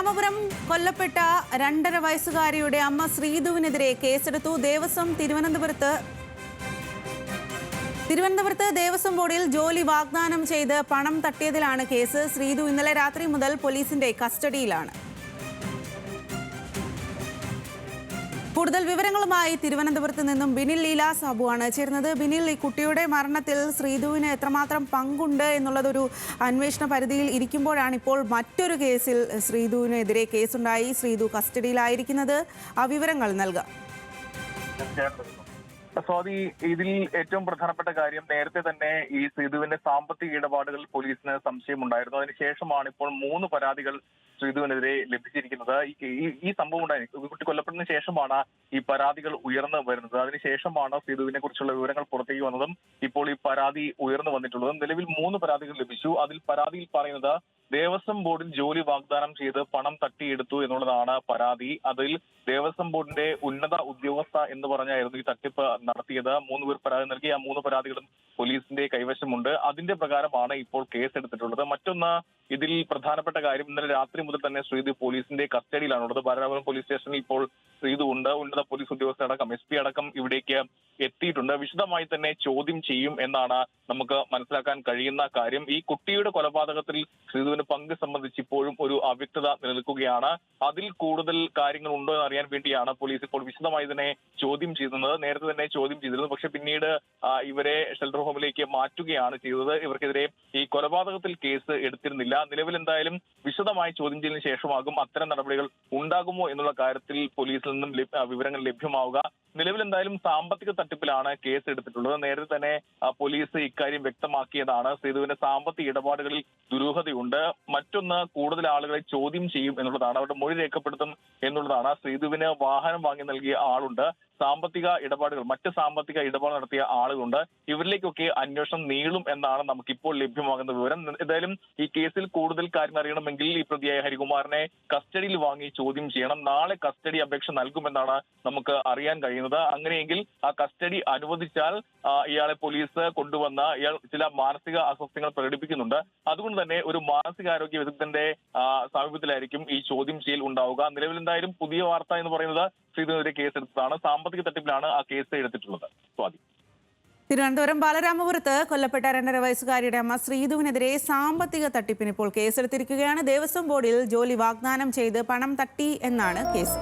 ബാലരാമപുരം കൊല്ലപ്പെട്ട രണ്ടര വയസ്സുകാരിയുടെ അമ്മ ശ്രീധുവിനെതിരെ കേസെടുത്തു. ദേവസ്വം തിരുവനന്തപുരത്ത് തിരുവനന്തപുരത്ത് ദേവസ്വം ബോർഡിൽ ജോലി വാഗ്ദാനം ചെയ്ത് പണം തട്ടിയതിലാണ് കേസ്. ശ്രീധു ഇന്നലെ രാത്രി മുതൽ പോലീസിന്റെ കസ്റ്റഡിയിലാണ്. കൂടുതൽ വിവരങ്ങളുമായി തിരുവനന്തപുരത്ത് നിന്നും ബിനിൽ ലീല ആണ് ചേരുന്നത്. ബിനിൽ ഈ കുട്ടിയുടെ മരണത്തിൽ ശ്രീധുവിന് എത്രമാത്രം പങ്കുണ്ട് എന്നുള്ളതൊരു അന്വേഷണ പരിധിയിൽ ഇരിക്കുമ്പോഴാണ് ഇപ്പോൾ മറ്റൊരു കേസിൽ ശ്രീധുവിനെതിരെ കേസുണ്ടായി. ശ്രീധു കസ്റ്റഡിയിലായിരിക്കുന്നത്. ആ വിവരങ്ങൾ നൽകാം. സ്വാതി ഇതിൽ ഏറ്റവും പ്രധാനപ്പെട്ട കാര്യം നേരത്തെ തന്നെ ഈ ശ്രീധുവിന്റെ സാമ്പത്തിക ഇടപാടുകൾ പോലീസിന് സംശയമുണ്ടായിരുന്നു. അതിനുശേഷമാണ് ഇപ്പോൾ മൂന്ന് പരാതികൾ ശ്രീധുവിനെതിരെ ലഭിച്ചിരിക്കുന്നത് ഈ സംഭവം ഉണ്ടായി. കുട്ടി കൊല്ലപ്പെട്ടതിന് ശേഷമാണ് ഈ പരാതികൾ ഉയർന്നു വരുന്നത്. അതിനുശേഷമാണ് ശ്രീധുവിനെ കുറിച്ചുള്ള വിവരങ്ങൾ പുറത്തേക്ക് വന്നതും ഇപ്പോൾ ഈ പരാതി ഉയർന്നു വന്നിട്ടുള്ളതും. നിലവിൽ മൂന്ന് പരാതികൾ ലഭിച്ചു. അതിൽ പരാതിയിൽ പറയുന്നത് ദേവസ്വം ബോർഡിൽ ജോലി വാഗ്ദാനം ചെയ്ത് പണം തട്ടിയെടുത്തു എന്നുള്ളതാണ് പരാതി. അതിൽ ദേവസ്വം ബോർഡിന്റെ ഉന്നത ഉദ്യോഗസ്ഥ എന്ന് പറഞ്ഞായിരുന്നു ഈ തട്ടിപ്പ് നടത്തിയത്. മൂന്ന് പേർ പരാതി നൽകി. ആ മൂന്ന് പരാതികളും പോലീസിന്റെ കൈവശമുണ്ട്. അതിന്റെ പ്രകാരമാണ് ഇപ്പോൾ കേസ് എടുത്തിട്ടുള്ളത് മറ്റൊന്ന് ഇതിൽ പ്രധാനപ്പെട്ട കാര്യം ഇന്നലെ രാത്രി മുതൽ തന്നെ ശ്രീദീപ് പോലീസിന്റെ കസ്റ്റഡിയിലാണുള്ളത് ബാലരാമപുരം പോലീസ് സ്റ്റേഷനിൽ ഇപ്പോൾ ഉണ്ട്. ഉന്നത പോലീസ് ഉദ്യോഗസ്ഥ അടക്കം എസ് പി അടക്കം ഇവിടേക്ക് എത്തിയിട്ടുണ്ട്. വിശദമായി തന്നെ ചോദ്യം ചെയ്യും എന്നാണ് നമുക്ക് മനസ്സിലാക്കാൻ കഴിയുന്ന കാര്യം. ഈ കുട്ടിയുടെ കൊലപാതകത്തിൽ ശ്രീധുവിന് പങ്ക് സംബന്ധിച്ച് ഇപ്പോഴും ഒരു അവ്യക്തത നിലനിൽക്കുകയാണ്. അതിൽ കൂടുതൽ കാര്യങ്ങൾ ഉണ്ടോ എന്ന് അറിയാൻ വേണ്ടിയാണ് പോലീസ് ഇപ്പോൾ വിശദമായി തന്നെ ചോദ്യം ചെയ്യുന്നത്. നേരത്തെ തന്നെ ചോദ്യം ചെയ്തിരുന്നു. പക്ഷെ പിന്നീട് ഇവരെ ഷെൽട്ടർ ഹോമിലേക്ക് മാറ്റുകയാണ് ചെയ്തത്. ഇവർക്കെതിരെ ഈ കൊലപാതകത്തിൽ കേസ് എടുത്തിരുന്നില്ല. നിലവിൽ എന്തായാലും വിശദമായി ചോദ്യം ചെയ്തതിനു ശേഷമാകും അത്തരം നടപടികൾ ഉണ്ടാകുമോ എന്നുള്ള കാര്യത്തിൽ പോലീസിൽ നിന്നും വിവരങ്ങൾ ലഭ്യമാവുക. നിലവിൽ എന്തായാലും സാമ്പത്തിക തട്ടിപ്പിലാണ് കേസ് എടുത്തിട്ടുള്ളത് നേരത്തെ തന്നെ പോലീസ് ഇക്കാര്യം വ്യക്തമാക്കിയതാണ്. സേതുവിന്റെ സാമ്പത്തിക ഇടപാടുകളിൽ ദുരൂഹതയുണ്ട്. മറ്റൊന്ന് കൂടുതൽ ആളുകളെ ചോദ്യം ചെയ്യും എന്നുള്ളതാണ്. അവരുടെ മൊഴി രേഖപ്പെടുത്തും എന്നുള്ളതാണ്. സേതുവിന് വാഹനം വാങ്ങി നൽകിയ ആളുണ്ട്. സാമ്പത്തിക ഇടപാടുകൾ മറ്റ് സാമ്പത്തിക ഇടപാട് നടത്തിയ ആളുകളുണ്ട്. ഇവരിലേക്കൊക്കെ അന്വേഷണം നീളും എന്നാണ് നമുക്കിപ്പോൾ ലഭ്യമാകുന്ന വിവരം. എന്തായാലും ഈ കേസിൽ കൂടുതൽ കാര്യം അറിയണമെങ്കിൽ ഈ പ്രതിയായ ഹരികുമാറിനെ കസ്റ്റഡിയിൽ വാങ്ങി ചോദ്യം ചെയ്യണം. നാളെ കസ്റ്റഡി അപേക്ഷ നൽകുമെന്നാണ് നമുക്ക് അറിയാൻ കഴിയുന്നത്. അങ്ങനെയെങ്കിൽ ആ കസ്റ്റഡി അനുവദിച്ചാൽ ഇയാളെ പോലീസ് കൊണ്ടുവന്ന ഇയാൾ ചില മാനസിക അസ്വസ്ഥങ്ങൾ പ്രകടിപ്പിക്കുന്നുണ്ട്. അതുകൊണ്ട് തന്നെ ഒരു മാനസികാരോഗ്യ വിദഗ്ധന്റെ സമീപത്തിലായിരിക്കും ഈ ചോദ്യം ചെയ്യൽ ഉണ്ടാവുക. നിലവിൽ എന്തായാലും പുതിയ വാർത്ത എന്ന് പറയുന്നത് ശ്രീധരനെതിരെ കേസെടുത്തതാണ് സാമ്പത്തിക തട്ടിപ്പിലാണ് ആ കേസ് എടുത്തിട്ടുള്ളത്. സ്വാതി. തിരുവനന്തപുരം ബാലരാമപുരത്ത് കൊല്ലപ്പെട്ട രണ്ടര വയസ്സുകാരിയുടെ അമ്മ ശ്രീധുവിനെതിരെ സാമ്പത്തിക തട്ടിപ്പിന് ഇപ്പോൾ കേസെടുത്തിരിക്കുകയാണ്. ദേവസ്വം ബോർഡിൽ ജോലി വാഗ്ദാനം ചെയ്ത് പണം തട്ടി എന്നാണ് കേസ്.